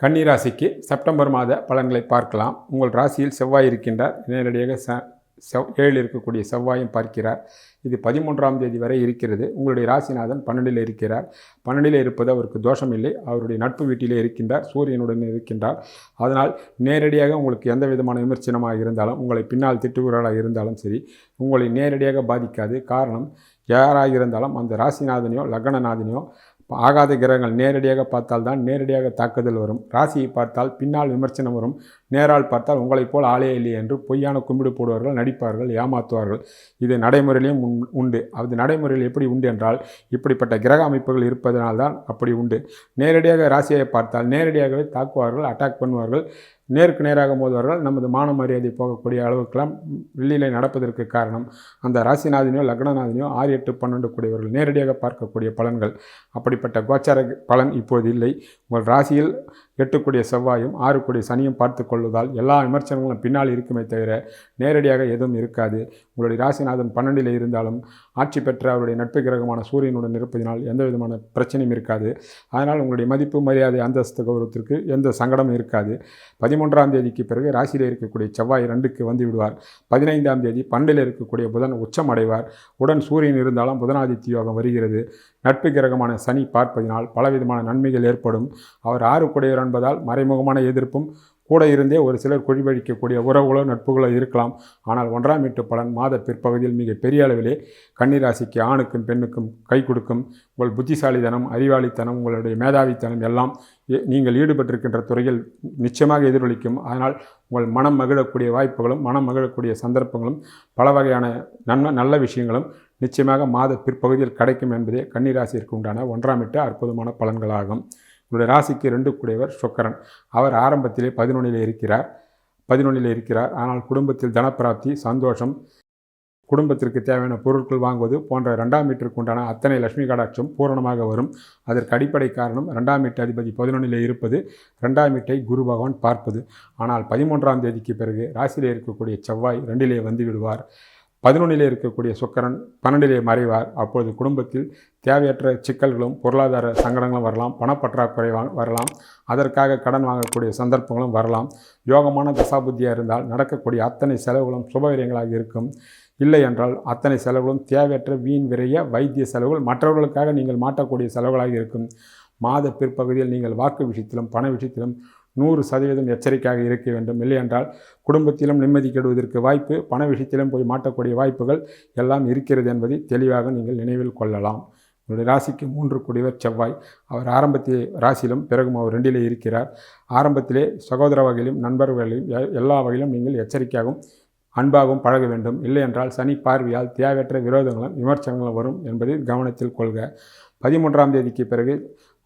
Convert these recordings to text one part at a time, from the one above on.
கன்னிராசிக்கு செப்டம்பர் மாத பலன்களை பார்க்கலாம். உங்கள் ராசியில் செவ்வாய் இருக்கின்றார். நேரடியாக ச செவ் ஏழில் இருக்கக்கூடிய செவ்வாயும் பார்க்கிறார். இது பதிமூன்றாம் தேதி வரை இருக்கிறது. உங்களுடைய ராசிநாதன் பன்னெண்டில் இருக்கிறார். பன்னெண்டில் இருப்பது அவருக்கு தோஷம் இல்லை அவருடைய நட்பு வீட்டிலே இருக்கின்றார். சூரியனுடன் இருக்கின்றார். அதனால் நேரடியாக உங்களுக்கு எந்த விதமான விமர்சனமாக இருந்தாலும் உங்களை பின்னால் திட்டுகிறவர்களாக இருந்தாலும் சரி உங்களை நேரடியாக பாதிக்காது. காரணம் யாராக இருந்தாலும் அந்த ராசிநாதனையோ லக்னநாதனையோ ஆகாத கிரகங்கள் நேரடியாக பார்த்தால் தான் நேரடியாக தாக்குதல் வரும். ராசியை பார்த்தால் பின்னால் விமர்சனம் வரும். நேரால் பார்த்தால் உங்களைப் போல் ஆளே இல்லை என்று பொய்யான கும்பிடு போடுவார்கள் நடிப்பார்கள் ஏமாற்றுவார்கள் இது நடைமுறையிலையும் உண் உண்டு. அது நடைமுறையில் எப்படி உண்டு என்றால் இப்படிப்பட்ட கிரக அமைப்புகள் இருப்பதனால்தான் அப்படி உண்டு. நேரடியாக ராசியை பார்த்தால் நேரடியாகவே தாக்குவார்கள் அட்டாக் பண்ணுவார்கள். நேருக்கு நேராக மோதுவார்கள். நமது மான மரியாதை போகக்கூடிய அளவுக்கெல்லாம் வெளியில் நடப்பதற்கு காரணம் அந்த ராசிநாதினியோ லக்னநாதினியோ ஆறு எட்டு பன்னெண்டு கூடியவர்கள் நேரடியாக பார்க்கக்கூடிய பலன்கள். அப்படிப்பட்ட கோச்சார பலன் இப்போது இல்லை. உங்கள் ராசியில் எட்டுக்கூடிய செவ்வாயும் ஆறுக்குடிய சனியும் பார்த்து கொள்வதால் எல்லா விமர்சனங்களும் பின்னால் இருக்குமே தவிர நேரடியாக எதுவும் இருக்காது. உங்களுடைய ராசிநாதன் பன்னெண்டில் இருந்தாலும் ஆட்சி பெற்ற அவருடைய நட்பு கிரகமான சூரியனுடன் இருப்பதினால் எந்த விதமான பிரச்சனையும் இருக்காது. அதனால் உங்களுடைய மதிப்பு மரியாதை அந்தஸ்து கௌரவத்திற்கு எந்த சங்கடமும் இருக்காது. பதிமூன்றாம் தேதிக்கு பிறகு ராசியில் இருக்கக்கூடிய செவ்வாய் ரெண்டுக்கு வந்து விடுவார். பதினைந்தாம் தேதி பன்னெண்டில் இருக்கக்கூடிய புதன் உச்சம் அடைவார். உடன் சூரியன் இருந்தாலும் புதனாதித்ய யோகம் வருகிறது. நட்பு கிரகமான சனி பார்ப்பதினால் பலவிதமான நன்மைகள் ஏற்படும். அவர் ஆறு குடையவர் என்பதால் மறைமுகமான எதிர்ப்பும் கூட இருந்தே ஒரு சிலர் குழிவழிக்கக்கூடிய உறவுகளோ நட்புகளோ இருக்கலாம். ஆனால் ஒன்றாம் வீட்டு பலன் மாத பிற்பகுதியில் மிக பெரிய அளவிலே கன்னிராசிக்கு ஆணுக்கும் பெண்ணுக்கும் கை கொடுக்கும். உங்கள் புத்திசாலித்தனம் அறிவாளித்தனம் உங்களுடைய மேதாவித்தனம் எல்லாம் நீங்கள் ஈடுபட்டிருக்கின்ற துறையில் நிச்சயமாக எதிரொலிக்கும். அதனால் உங்கள் மனம் மகிழக்கூடிய வாய்ப்புகளும் மனம் மகிழக்கூடிய சந்தர்ப்பங்களும் பல வகையான நன்மை நல்ல விஷயங்களும் நிச்சயமாக மாத பிற்பகுதியில் கிடைக்கும் என்பதே கன்னிராசிற்கு உண்டான ஒன்றாம் இட்டு அற்புதமான பலன்களாகும். உங்களுடைய ராசிக்கு ரெண்டு கூடியவர் சொக்கரன். அவர் ஆரம்பத்திலே பதினொன்றில் இருக்கிறார். பதினொன்றில் இருக்கிறார். ஆனால் குடும்பத்தில் தனப்பிராப்தி சந்தோஷம் குடும்பத்திற்கு தேவையான பொருட்கள் வாங்குவது போன்ற ரெண்டாம் வீட்டிற்கு உண்டான அத்தனை லட்சுமி கடாட்சம் பூரணமாக வரும். அதற்கு அடிப்படை காரணம் ரெண்டாம் வீட்டு அதிபதி பதினொன்றிலே இருப்பது ரெண்டாம் வீட்டை குரு பகவான் பார்ப்பது. ஆனால் பதிமூன்றாம் தேதிக்கு பிறகு ராசியில் இருக்கக்கூடிய செவ்வாய் ரெண்டிலே வந்து விடுவார். பதினொன்றிலே இருக்கக்கூடிய சுக்கரன் பன்னெண்டிலே மறைவார். அப்பொழுது குடும்பத்தில் தேவையற்ற சிக்கல்களும் பொருளாதார சங்கடங்களும் வரலாம் பணப்பற்றாக்குறை வரலாம். அதற்காக கடன் வாங்கக்கூடிய சந்தர்ப்பங்களும் வரலாம். யோகமான தசாபுத்தியாக இருந்தால் நடக்கக்கூடிய அத்தனை செலவுகளும் சுபவிரியங்களாக இருக்கும். இல்லை என்றால் அத்தனை செலவுகளும் தேவையற்ற வீண் விரைய வைத்திய செலவுகள் மற்றவர்களுக்காக நீங்கள் மாட்டக்கூடிய செலவுகளாக இருக்கும். மாத பிற்பகுதியில் நீங்கள் வாக்கு விஷயத்திலும் பண விஷயத்திலும் நூறு சதவீதம் எச்சரிக்கையாக இருக்க வேண்டும். இல்லையென்றால் குடும்பத்திலும் நிம்மதி கெடுவதற்கு வாய்ப்பு பண விஷயத்திலும் போய் மாட்டக்கூடிய வாய்ப்புகள் எல்லாம் இருக்கிறது என்பதை தெளிவாக நீங்கள் நினைவில் கொள்ளலாம். உங்களுடைய ராசிக்கு மூன்று குடிவர் செவ்வாய். அவர் ஆரம்பத்திலே ராசியிலும் பிறகும் அவர் ரெண்டிலே இருக்கிறார். ஆரம்பத்திலே சகோதர வகையிலும் நண்பர்களிலும் எல்லா வகையிலும் நீங்கள் எச்சரிக்கையாகவும் அன்பாகவும் பழக வேண்டும். இல்லை என்றால் சனி பார்வையால் தேவையற்ற விரோதங்களும் விமர்சனங்களும் வரும் என்பதை கவனத்தில் கொள்க. பதிமூன்றாம் தேதிக்கு பிறகு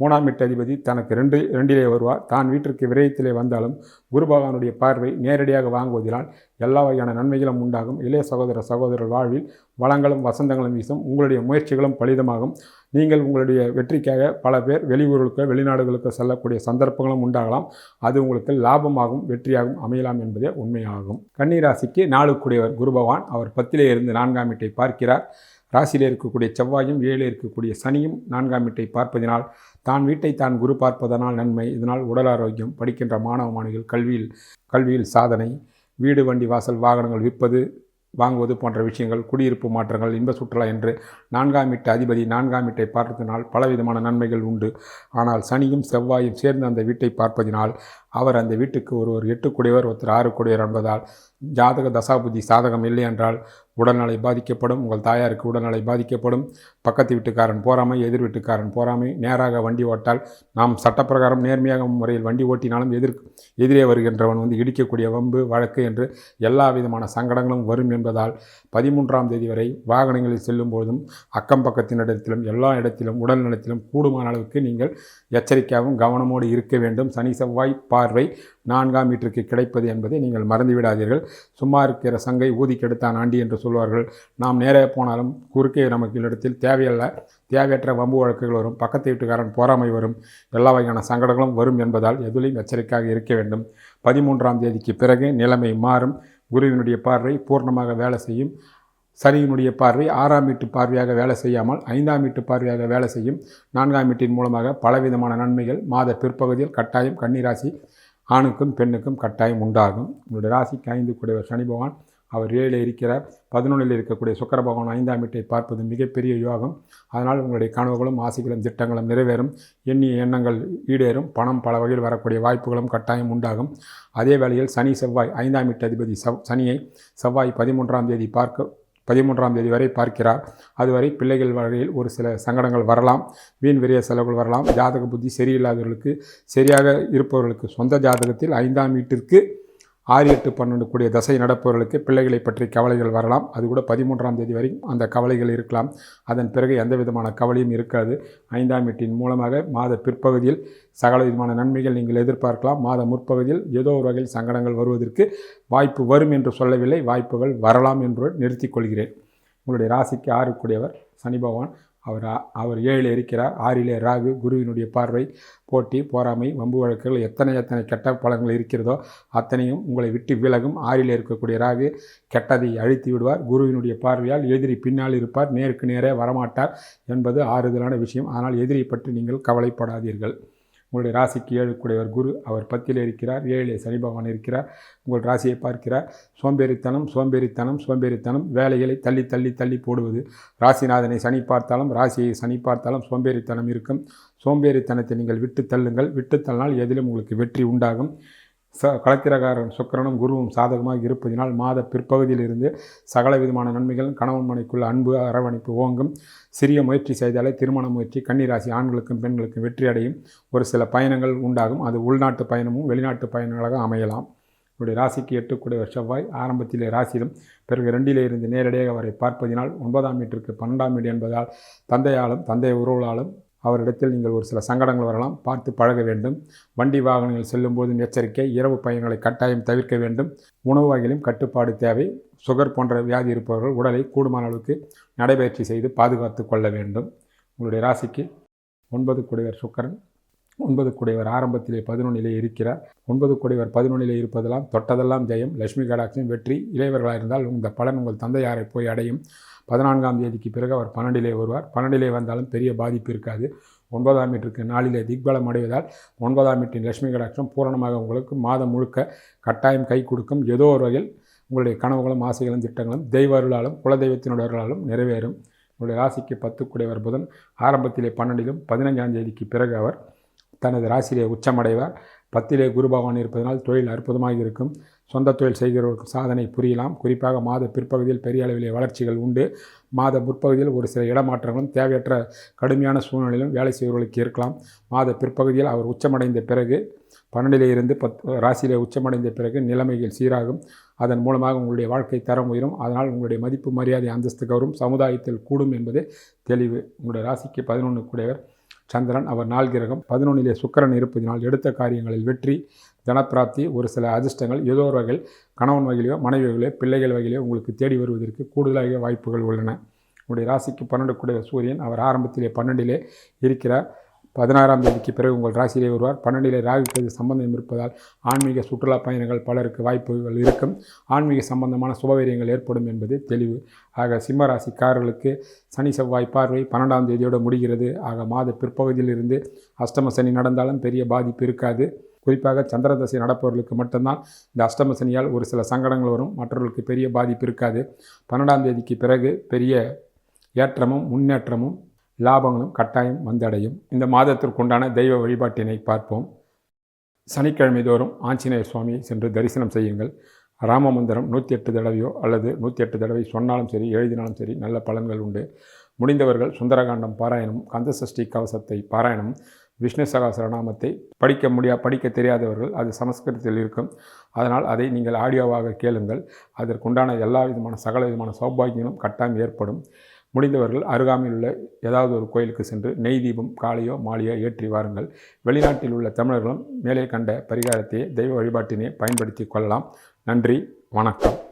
மூணாம் எட்டு அதிபதி தனக்கு ரெண்டு ரெண்டிலே வருவார். தான் வீட்டிற்கு விரயத்திலே வந்தாலும் குரு பகவானுடைய பார்வை நேரடியாக வாங்குவதினால் எல்லா வகையான நன்மைகளும் உண்டாகும். இளைய சகோதர சகோதரர் வாழ்வில் வளங்களும் வசந்தங்களும் வீசும். உங்களுடைய முயற்சிகளும் பலிதமாகும். நீங்கள் உங்களுடைய வெற்றிக்காக பல பேர் வெளியூர்களுக்கு வெளிநாடுகளுக்கு செல்லக்கூடிய சந்தர்ப்பங்களும் உண்டாகலாம். அது உங்களுக்கு லாபமாகவும் வெற்றியாகவும் அமையலாம் என்பதே உண்மையாகும். கன்னிராசிக்கு நாளுக்குடையவர் குரு பகவான். அவர் பத்திலே இருந்து நான்காம் வீட்டை பார்க்கிறார். ராசியில் இருக்கக்கூடிய செவ்வாயும் ஏழில் இருக்கக்கூடிய சனியும் நான்காம் வீட்டை பார்ப்பதினால் தான் வீட்டை தான் குரு பார்ப்பதனால் நன்மை. இதனால் உடல் ஆரோக்கியம் படிக்கின்ற மாணவ மாணவிகள் கல்வியில் கல்வியில் சாதனை வீடு வண்டி வாசல் வாகனங்கள் விற்பது வாங்குவது போன்ற விஷயங்கள் குடியிருப்பு மாற்றங்கள் இன்ப சுற்றுலா என்று நான்காம் வீட்டு அதிபதி நான்காம் வீட்டை பார்த்ததினால் பலவிதமான நன்மைகள் உண்டு. ஆனால் சனியும் செவ்வாயும் சேர்ந்து அந்த வீட்டை பார்ப்பதினால் அவர் அந்த வீட்டுக்கு ஒருவர் எட்டு குடியவர் ஒருத்தர் ஆறு குடியவர் என்பதால் ஜாதக தசாபுதி சாதகம் இல்லை என்றால் உடல்நலை பாதிக்கப்படும் உங்கள் தாயாருக்கு உடல்நலை பாதிக்கப்படும் பக்கத்து வீட்டுக்காரன் போகாமை எதிர் வீட்டுக்காரன் போகாமை நேராக வண்டி ஓட்டால் நாம் சட்டப்பிரகாரம் நேர்மையாக முறையில் வண்டி ஓட்டினாலும் எதிர் எதிரே வருகின்றவன் வந்து இடிக்கக்கூடிய வம்பு வழக்கு என்று எல்லா விதமான சங்கடங்களும் வரும் என்பதால் பதிமூன்றாம் தேதி வரை வாகனங்களில் செல்லும் பொழுதும் அக்கம் பக்கத்தினிடத்திலும் எல்லா இடத்திலும் உடல் நலத்திலும் கூடுமான அளவுக்கு நீங்கள் எச்சரிக்கையாகவும் கவனமோடு இருக்க வேண்டும். சனி செவ்வாய் பார்வை நான்காம் வீட்டிற்கு கிடைப்பது என்பதை நீங்கள் மறந்துவிடாதீர்கள். சும்மா இருக்கிற சங்கை ஊதி கெடுத்தான் ஆண்டி என்று சொல்வார்கள். நாம் நேரே போனாலும் குறுக்கே நமக்கு இடத்தில் தேவையல்ல. தேவையற்ற வம்பு வழக்குகள் வரும். பக்கத்து வீட்டுக்காரன் போராமை வரும். எல்லா வகையான சங்கடங்களும் வரும் என்பதால் எதிலையும் எச்சரிக்கையாக இருக்க வேண்டும். பதிமூன்றாம் தேதிக்கு பிறகு நிலைமை மாறும். குருவினுடைய பார்வை பூர்ணமாக வேலை செய்யும். சனியினுடைய பார்வை ஆறாம் வீட்டு பார்வையாக வேலை செய்யாமல் ஐந்தாம் வீட்டு பார்வையாக வேலை செய்யும். நான்காம் வீட்டின் மூலமாக பலவிதமான நன்மைகள் மாத பிற்பகுதியில் கட்டாயம் கன்னிராசி ஆணுக்கும் பெண்ணுக்கும் கட்டாயம் உண்டாகும். உங்களுடைய ராசிக்கு ஐந்து கூடிய சனி பகவான். அவர் ஏழில் இருக்கிற பதினொன்றில் இருக்கக்கூடிய சுக்கர பகவான் ஐந்தாம் வீட்டை பார்ப்பது மிகப்பெரிய யோகம். அதனால் உங்களுடைய கனவுகளும் ஆசைகளும் திட்டங்களும் நிறைவேறும். எண்ணிய எண்ணங்கள் ஈடேறும். பணம் பல வகையில் வரக்கூடிய வாய்ப்புகளும் கட்டாயம் உண்டாகும். அதே வேளையில் சனி செவ்வாய் ஐந்தாம் வீட்டு அதிபதி செவ் சனியை செவ்வாய் பதிமூன்றாம் தேதி பார்க்க பதிமூன்றாம் தேதி வரை பார்க்கிறார். அதுவரை பிள்ளைகள் வகையில் ஒரு சில சங்கடங்கள் வரலாம். வீண் விரிய செலவுகள் வரலாம். ஜாதக புத்தி சரியில்லாதவர்களுக்கு சரியாக இருப்பவர்களுக்கு சொந்த ஜாதகத்தில் ஐந்தாம் வீட்டிற்கு ஆறு எட்டு பன்னெண்டு கூடிய தசை நடப்பவர்களுக்கு பிள்ளைகளை பற்றி கவலைகள் வரலாம். அது கூட பதிமூன்றாம் தேதி வரைக்கும் அந்த கவலைகள் இருக்கலாம். அதன் பிறகு எந்த விதமான கவலையும் இருக்காது. ஐந்தாம் வீட்டின் மூலமாக மாத பிற்பகுதியில் சகல விதமான நன்மைகள் நீங்கள் எதிர்பார்க்கலாம். மாத முற்பகுதியில் ஏதோ ஒரு வகையில் சங்கடங்கள் வருவதற்கு வாய்ப்பு வரும் என்று சொல்லவில்லை. வாய்ப்புகள் வரலாம் என்று நிறுத்திக் கொள்கிறேன். உங்களுடைய ராசிக்கு ஆறுக்குடையவர் சனி பகவான். அவர் அவர் ஏழில் இருக்கிறார். ஆறிலே ராகு குருவினுடைய பார்வை போட்டி போராமை வம்பு வழக்குகள் எத்தனை எத்தனை கெட்ட பலன்கள் இருக்கிறதோ அத்தனையும் உங்களை விட்டு விலகும். ஆறில் இருக்கக்கூடிய ராகு கெட்டதை அழித்து விடுவார். குருவினுடைய பார்வையால் எதிரி பின்னால் இருப்பார். நேருக்கு நேரே வரமாட்டார் என்பது ஆறுதலான விஷயம். ஆனால் எதிரி பற்றி நீங்கள் கவலைப்படாதீர்கள். உங்களுடைய ராசிக்கு ஏழுக்குடையவர் குரு. அவர் பத்தில் இருக்கிறார். ஏழிலே சனி பகவான் இருக்கிறார். உங்கள் ராசியை பார்க்கிறார். சோம்பேறித்தனம் சோம்பேறித்தனம் சோம்பேறித்தனம். வேலைகளை தள்ளி தள்ளி தள்ளி போடுவது. ராசிநாதனை சனி பார்த்தாலும் ராசியை சனி பார்த்தாலும் சோம்பேறித்தனம் இருக்கும். சோம்பேறித்தனத்தை நீங்கள் விட்டு தள்ளுங்கள். விட்டு தள்ளினால் எதிலும் உங்களுக்கு வெற்றி உண்டாகும். ச களத்திரகாரன் சுக்கரனும் குருவும் சாதகமாக இருப்பதினால் மாத பிற்பகுதியிலிருந்து சகல விதமான நன்மைகள் கணவன் மனைக்குள்ள அன்பு அரவணைப்பு ஓங்கும். சிறிய முயற்சி செய்தாலே திருமண முயற்சி கன்னிராசி ஆண்களுக்கும் பெண்களுக்கும் வெற்றி அடையும். ஒரு சில பயணங்கள் உண்டாகும். அது உள்நாட்டு பயணமும் வெளிநாட்டு பயணங்களாக அமையலாம். உங்களுடைய ராசிக்கு எட்டுக்கூடிய செவ்வாய் ஆரம்பத்திலே ராசியிலும் பிறகு ரெண்டிலே இருந்து நேரடியாக அவரை பார்ப்பதினால் ஒன்பதாம் வீட்டிற்கு பன்னெண்டாம் வீடு என்பதால் தந்தையாலும் தந்தை உறவுகளாலும் அவரிடத்தில் நீங்கள் ஒரு சில சங்கடங்கள் வரலாம். பார்த்து பழக வேண்டும். வண்டி வாகனங்கள் செல்லும் போதும் எச்சரிக்கை இரவு பயணங்களை கட்டாயம் தவிர்க்க வேண்டும். உணவு வகையிலும் கட்டுப்பாடு தேவை. சுகர் போன்ற வியாதி இருப்பவர்கள் உடலை கூடுமான அளவுக்கு நடைபயிற்சி செய்து பாதுகாத்து கொள்ள வேண்டும். உங்களுடைய ராசிக்கு ஒன்பது குடிவர் சுக்கரன். ஒன்பது குடைவர் ஆரம்பத்திலே பதினொன்றிலே இருக்கிறார். ஒன்பது குடைவர் பதினொன்றிலே இருப்பதெல்லாம் தொட்டதெல்லாம் ஜெயம். லட்சுமி கடாட்சியம் வெற்றி. இளையவர்களாக இருந்தால் இந்த பலன் உங்கள் தந்தையாரை போய் அடையும். பதினான்காம் தேதிக்கு பிறகு அவர் பன்னெண்டிலே வருவார். பன்னெண்டிலே வந்தாலும் பெரிய பாதிப்பு இருக்காது. ஒன்பதாம் மீட்டருக்கு நாளிலே திக்பலம் அடைவதால் ஒன்பதாம் மீட்டின் லட்சுமி கடாட்சம் பூரணமாக உங்களுக்கு மாதம் முழுக்க கட்டாயம் கை கொடுக்கும். ஏதோ ஒரு வகையில் உங்களுடைய கனவுகளும் ஆசைகளும் திட்டங்களும் தெய்வ அருளாலும் குலதெய்வத்தினுடைய நிறைவேறும். உங்களுடைய ராசிக்கு பத்துக்குடையவர் புதன் ஆரம்பத்திலே பன்னெண்டிலும் பதினஞ்சாம் தேதிக்கு பிறகு அவர் தனது ராசியிலே உச்சமடைவார். பத்திலே குரு பகவான் இருப்பதனால் தொழில் அற்புதமாக இருக்கும். சொந்த தொழில் செய்கிறவர்களுக்கு சாதனை புரியலாம். குறிப்பாக மாத பிற்பகுதியில் பெரிய அளவிலே வளர்ச்சிகள் உண்டு. மாத முற்பகுதியில் ஒரு சில இடமாற்றங்களும் தேவையற்ற கடுமையான சூழ்நிலையிலும் வேலை செய்பவர்களுக்கு இருக்கலாம். மாத பிற்பகுதியில் அவர் உச்சமடைந்த பிறகு பன்னெண்டிலே இருந்து பத் ராசியிலே உச்சமடைந்த பிறகு நிலைமைகள் சீராகும். அதன் மூலமாக உங்களுடைய வாழ்க்கை தரம் உயரும். அதனால் உங்களுடைய மதிப்பு மரியாதை அந்தஸ்து கவரும் சமுதாயத்தில் கூடும் என்பது தெளிவு. உங்களுடைய ராசிக்கு பதினொன்று கூடியவர் சந்திரன். அவர் நாள் கிரகம் பதினொன்றிலே சுக்கரன் இருப்பதினால் எடுத்த காரியங்களில் வெற்றி தனப்பிராப்தி ஒரு சில அதிர்ஷ்டங்கள் ஏதோ ஒரு வகையில் கணவன் வகையிலையோ மனைவி வகையிலோ பிள்ளைகள் வகையிலோ உங்களுக்கு தேடி வருவதற்கு கூடுதலாக வாய்ப்புகள் உள்ளன. உங்களுடைய ராசிக்கு பன்னெண்டு கூடிய சூரியன் அவர் ஆரம்பத்திலே பன்னெண்டிலே இருக்கிறார். பதினாறாம் தேதிக்கு பிறகு உங்கள் ராசியிலே வருவார். பன்னெண்டிலே ராகுக்கு சம்பந்தம் இருப்பதால் ஆன்மீக சுற்றுலா பயணங்கள் பலருக்கு வாய்ப்புகள் இருக்கும். ஆன்மீக சம்பந்தமான சுபவீரியங்கள் ஏற்படும் என்பது தெளிவு. ஆக சிம்ம ராசிக்காரர்களுக்கு சனி செவ்வாய் பார்வை பன்னெண்டாம் தேதியோடு முடிகிறது. ஆக மாத பிற்பகுதியிலிருந்து அஷ்டம சனி நடந்தாலும் பெரிய பாதிப்பு இருக்காது. குறிப்பாக சந்திரதசை நடப்பவர்களுக்கு மட்டும்தான் இந்த அஷ்டம சனியால் ஒரு சில சங்கடங்கள் வரும். மற்றவர்களுக்கு பெரிய பாதிப்பு இருக்காது. பன்னெண்டாம் தேதிக்கு பிறகு பெரிய ஏற்றமும் முன்னேற்றமும் லாபங்களும் கட்டாயம் வந்தடையும். இந்த மாதத்திற்குண்டான தெய்வ வழிபாட்டினை பார்ப்போம். சனிக்கிழமை தோறும் ஆஞ்சநேயர் சுவாமியை சென்று தரிசனம் செய்யுங்கள். ராமமந்திரம் நூற்றி எட்டு தடவையோ அல்லது நூற்றி எட்டு தடவை சொன்னாலும் சரி எழுதினாலும் சரி நல்ல பலன்கள் உண்டு. முடிந்தவர்கள் சுந்தரகாண்டம் பாராயணம் கந்தசஷ்டி கவசத்தை பாராயணம் விஷ்ணு சகசரநாமத்தை படிக்க முடியா படிக்க தெரியாதவர்கள் அது சமஸ்கிருதத்தில் இருக்கும். அதனால் அதை நீங்கள் ஆடியோவாக கேளுங்கள். அதற்குண்டான எல்லா விதமான சகல விதமான சௌபாகியங்களும் கட்டாயம் ஏற்படும். முடிந்தவர்கள் அருகாமையில் உள்ள ஏதாவது ஒரு கோயிலுக்கு சென்று நெய் தீபம் காலையோ மாலையோ ஏற்றி வாருங்கள். வெளிநாட்டில் உள்ள தமிழர்களும் மேலே கண்ட பரிகாரத்தையே தெய்வ வழிபாட்டினை பயன்படுத்தி கொள்ளலாம். நன்றி வணக்கம்.